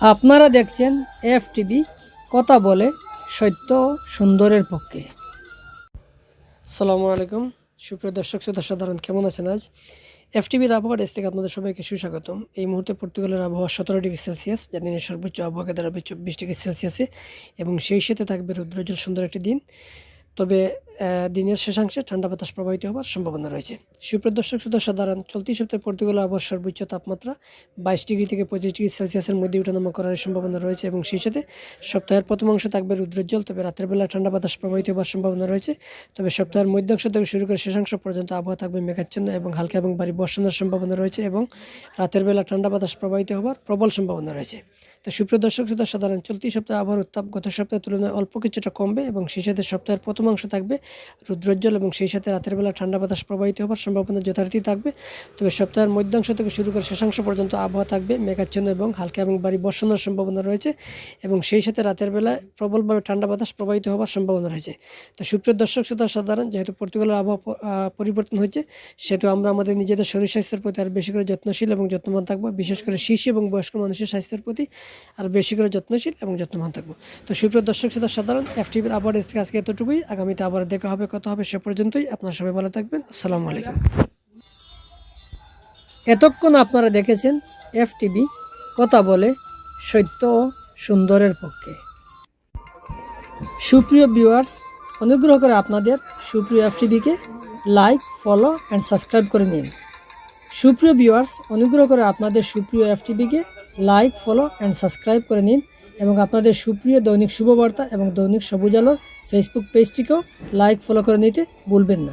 আপনারা দেখছেন F TV কথা বলে সত্য সুন্দরের পক্ষে। সালামু আলাইকুম। সুপ্রিয় দর্শক, শ্রোতা, সাধারণ, কেমন আছেন আজ? এফ টিভির আবহাওয়া ডেস্ক থেকে আপনাদের সবাইকে সুস্বাগতম। এই মুহূর্তে পর্তুগালের আবহাওয়া সতেরো ডিগ্রি সেলসিয়াস, যা দিনের সর্বোচ্চ আবহাওয়াকে দাঁড়াবে চব্বিশ ডিগ্রি সেলসিয়াসে, এবং সেই সাথে থাকবে রুদ্রজল সুন্দর একটি দিন। তবে দিনের শেষাংশে ঠান্ডা বাতাস প্রবাহিত হওয়ার সম্ভাবনা রয়েছে। সুপ্রিয় দর্শক, শ্রোতা সাধারণ, চলতি সপ্তাহে পর্তুগাল আবহাওয়ার সর্বোচ্চ তাপমাত্রা বাইশ ডিগ্রি থেকে পঁচিশ ডিগ্রি সেলসিয়াসের মধ্যে উঠানামা করার সম্ভাবনা রয়েছে এবং সেই সাথে সপ্তাহের প্রথম অংশ থাকবে রুদ্রোজ্জ্বল, তবে রাতের বেলা ঠান্ডা বাতাস প্রবাহিত হওয়ার সম্ভাবনা রয়েছে। তবে সপ্তাহের মধ্যাংশ থেকে শুরু করে শেষাংশ পর্যন্ত আবহাওয়া থাকবে মেঘাচ্ছন্ন এবং হালকা এবং ভারী বর্ষণের সম্ভাবনা রয়েছে এবং রাতের বেলা ঠান্ডা বাতাস প্রবাহিত হওয়ার প্রবল সম্ভাবনা রয়েছে। তো সুপ্রিয় দর্শক, শ্রোতা সাধারণ, চলতি সপ্তাহে আবহাওয়ার উত্তাপ গত সপ্তাহের তুলনায় অল্প কিছুটা কমবে এবং সেই সাথে সপ্তাহের প্রথম অংশ থাকবে রুদ্রোজ্জ্বল এবং সেই সাথে রাতের বেলা ঠান্ডা বাতাস প্রবাহিত হওয়ার সম্ভাবনা যথারীতি থাকবে। তবে সপ্তাহের মধ্যাংশ থেকে শুরু করে শেষাংশ পর্যন্ত আবহাওয়া থাকবে মেঘাচ্ছন্ন এবং হালকা এবং ভারী বর্ষণের সম্ভাবনা রয়েছে এবং সেই সাথে রাতের বেলায় প্রবলভাবে ঠান্ডা বাতাস প্রবাহিত হওয়ার সম্ভাবনা রয়েছে। তো সুপ্রিয় দর্শক, শ্রোতা, সাধারণ, যেহেতু পর্তুগালের আবহাওয়া পরিবর্তন হচ্ছে সেহেতু আমরা আমাদের নিজেদের শরীর স্বাস্থ্যের প্রতি আর বেশি করে যত্নশীল এবং যত্নবান থাকব। বিশেষ করে শিশু এবং বয়স্ক মানুষের স্বাস্থ্যের প্রতি আর বেশি করে যত্নশীল এবং যত্নবান থাকব। তো সুপ্রিয় দর্শক, শ্রোতা, সাধারণ এফটিভির আবহাওয়ার থেকে আজকে এতটুকুই। আগামীতে আবার দেখা হবে, কথা হবে সে পর্যন্তই। আপনারা সবাই ভালো থাকবেন। আসসালামু আলাইকুম। এতক্ষণ আপনারা দেখেছেন এফ টিভি কথা বলে সত্য ও সুন্দরের পক্ষে। সুপ্রিয় ভিউয়ার্স অনুগ্রহ করে আপনাদের সুপ্রিয় এফ টিভিকে লাইক ফলো অ্যান্ড সাবস্ক্রাইব করে নিন। সুপ্রিয় ভিউয়ার্স অনুগ্রহ করে আপনাদের সুপ্রিয় এফ টিভিকে লাইক ফলো অ্যান্ড সাবস্ক্রাইব করে নিন এবং আপনাদের সুপ্রিয় দৈনিক শুভবার্তা এবং দৈনিক সবুজ আলোর ফেসবুক পেজটিকেও লাইক ফলো করে নিতে ভুলবেন না।